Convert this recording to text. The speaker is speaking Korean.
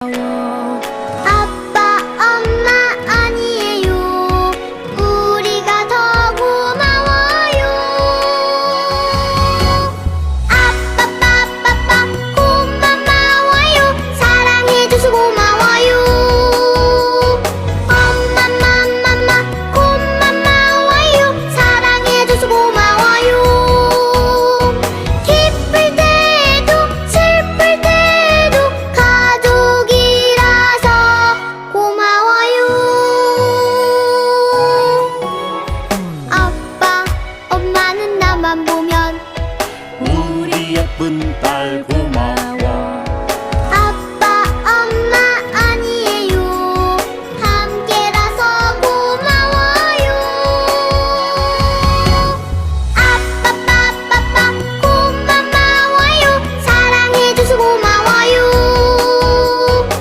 我。 앞만 보면 우리 예쁜 딸 고마워.